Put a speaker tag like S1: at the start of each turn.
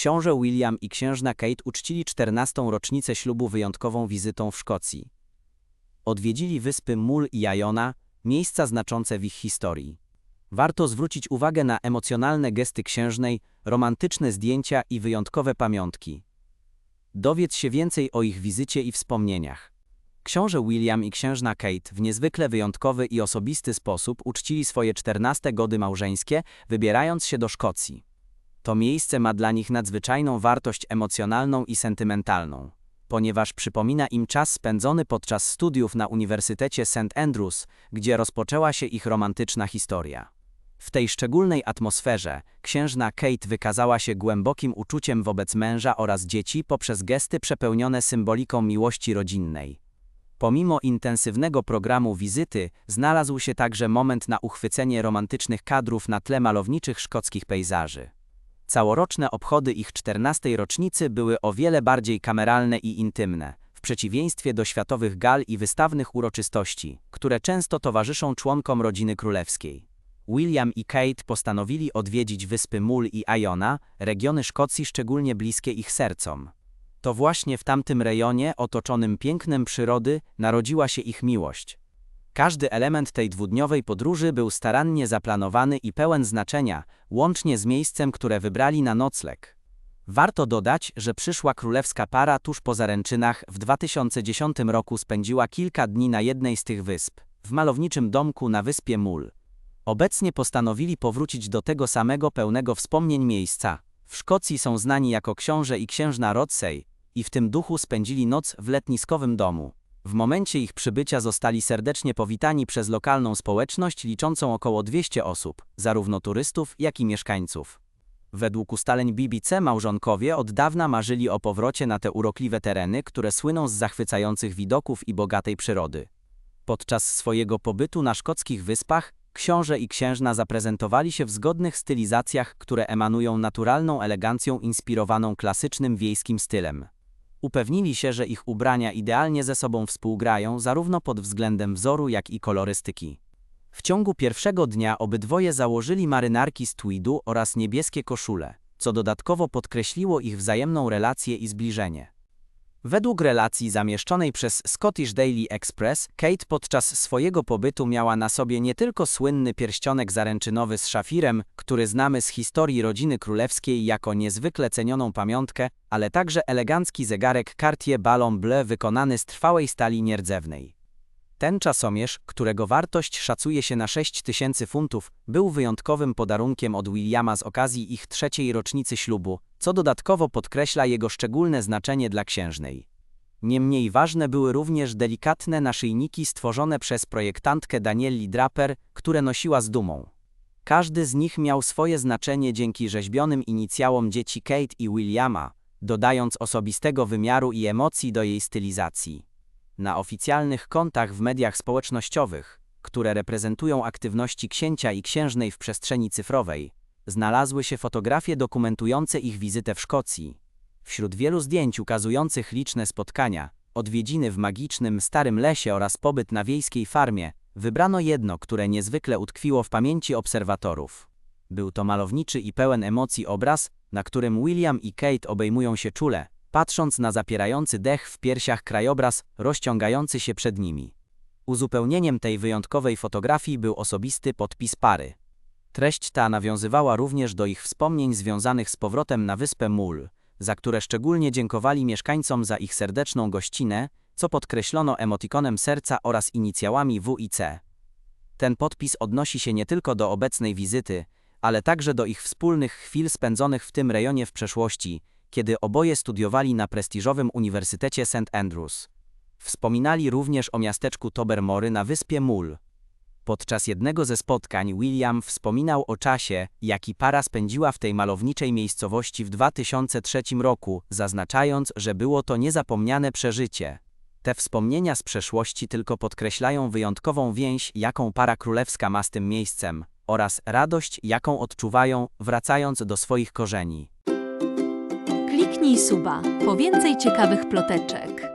S1: książę William i księżna Kate uczcili 14. rocznicę ślubu wyjątkową wizytą w Szkocji. Odwiedzili wyspy Mull i Iona, miejsca znaczące w ich historii. Warto zwrócić uwagę na emocjonalne gesty księżnej, romantyczne zdjęcia i wyjątkowe pamiątki. Dowiedz się więcej o ich wizycie i wspomnieniach. Książę William i księżna Kate w niezwykle wyjątkowy i osobisty sposób uczcili swoje 14 gody małżeńskie, wybierając się do Szkocji. To miejsce ma dla nich nadzwyczajną wartość emocjonalną i sentymentalną, ponieważ przypomina im czas spędzony podczas studiów na Uniwersytecie St. Andrews, gdzie rozpoczęła się ich romantyczna historia. W tej szczególnej atmosferze księżna Kate wykazała się głębokim uczuciem wobec męża oraz dzieci poprzez gesty przepełnione symboliką miłości rodzinnej. Pomimo intensywnego programu wizyty, znalazł się także moment na uchwycenie romantycznych kadrów na tle malowniczych szkockich pejzaży. Całoroczne obchody ich 14. rocznicy były o wiele bardziej kameralne i intymne, w przeciwieństwie do światowych gal i wystawnych uroczystości, które często towarzyszą członkom rodziny królewskiej. William i Kate postanowili odwiedzić wyspy Mull i Iona, regiony Szkocji szczególnie bliskie ich sercom. To właśnie w tamtym rejonie, otoczonym pięknem przyrody, narodziła się ich miłość. Każdy element tej dwudniowej podróży był starannie zaplanowany i pełen znaczenia, łącznie z miejscem, które wybrali na nocleg. Warto dodać, że przyszła królewska para tuż po zaręczynach w 2010 roku spędziła kilka dni na jednej z tych wysp, w malowniczym domku na wyspie Mull. Obecnie postanowili powrócić do tego samego pełnego wspomnień miejsca. W Szkocji są znani jako książę i księżna Rodsey i w tym duchu spędzili noc w letniskowym domu. W momencie ich przybycia zostali serdecznie powitani przez lokalną społeczność liczącą około 200 osób, zarówno turystów, jak i mieszkańców. Według ustaleń BBC małżonkowie od dawna marzyli o powrocie na te urokliwe tereny, które słyną z zachwycających widoków i bogatej przyrody. Podczas swojego pobytu na szkockich wyspach książę i księżna zaprezentowali się w zgodnych stylizacjach, które emanują naturalną elegancją inspirowaną klasycznym wiejskim stylem. Upewnili się, że ich ubrania idealnie ze sobą współgrają zarówno pod względem wzoru, jak i kolorystyki. W ciągu pierwszego dnia obydwoje założyli marynarki z tweedu oraz niebieskie koszule, co dodatkowo podkreśliło ich wzajemną relację i zbliżenie. Według relacji zamieszczonej przez Scottish Daily Express, Kate podczas swojego pobytu miała na sobie nie tylko słynny pierścionek zaręczynowy z szafirem, który znamy z historii rodziny królewskiej jako niezwykle cenioną pamiątkę, ale także elegancki zegarek Cartier Ballon Bleu wykonany z trwałej stali nierdzewnej. Ten czasomierz, którego wartość szacuje się na 6 tysięcy funtów, był wyjątkowym podarunkiem od Williama z okazji ich trzeciej rocznicy ślubu, co dodatkowo podkreśla jego szczególne znaczenie dla księżnej. Niemniej ważne były również delikatne naszyjniki stworzone przez projektantkę Danieli Draper, które nosiła z dumą. Każdy z nich miał swoje znaczenie dzięki rzeźbionym inicjałom dzieci Kate i Williama, dodając osobistego wymiaru i emocji do jej stylizacji. Na oficjalnych kontach w mediach społecznościowych, które reprezentują aktywności księcia i księżnej w przestrzeni cyfrowej, znalazły się fotografie dokumentujące ich wizytę w Szkocji. Wśród wielu zdjęć ukazujących liczne spotkania, odwiedziny w magicznym starym lesie oraz pobyt na wiejskiej farmie, wybrano jedno, które niezwykle utkwiło w pamięci obserwatorów. Był to malowniczy i pełen emocji obraz, na którym William i Kate obejmują się czule, patrząc na zapierający dech w piersiach krajobraz rozciągający się przed nimi. Uzupełnieniem tej wyjątkowej fotografii był osobisty podpis pary. Treść ta nawiązywała również do ich wspomnień związanych z powrotem na wyspę Mull, za które szczególnie dziękowali mieszkańcom za ich serdeczną gościnę, co podkreślono emotikonem serca oraz inicjałami WIC. Ten podpis odnosi się nie tylko do obecnej wizyty, ale także do ich wspólnych chwil spędzonych w tym rejonie w przeszłości, kiedy oboje studiowali na prestiżowym Uniwersytecie St. Andrews. Wspominali również o miasteczku Tobermory na wyspie Mull. Podczas jednego ze spotkań William wspominał o czasie, jaki para spędziła w tej malowniczej miejscowości w 2003 roku, zaznaczając, że było to niezapomniane przeżycie. Te wspomnienia z przeszłości tylko podkreślają wyjątkową więź, jaką para królewska ma z tym miejscem, oraz radość, jaką odczuwają, wracając do swoich korzeni.
S2: Kliknij suba po więcej ciekawych ploteczek.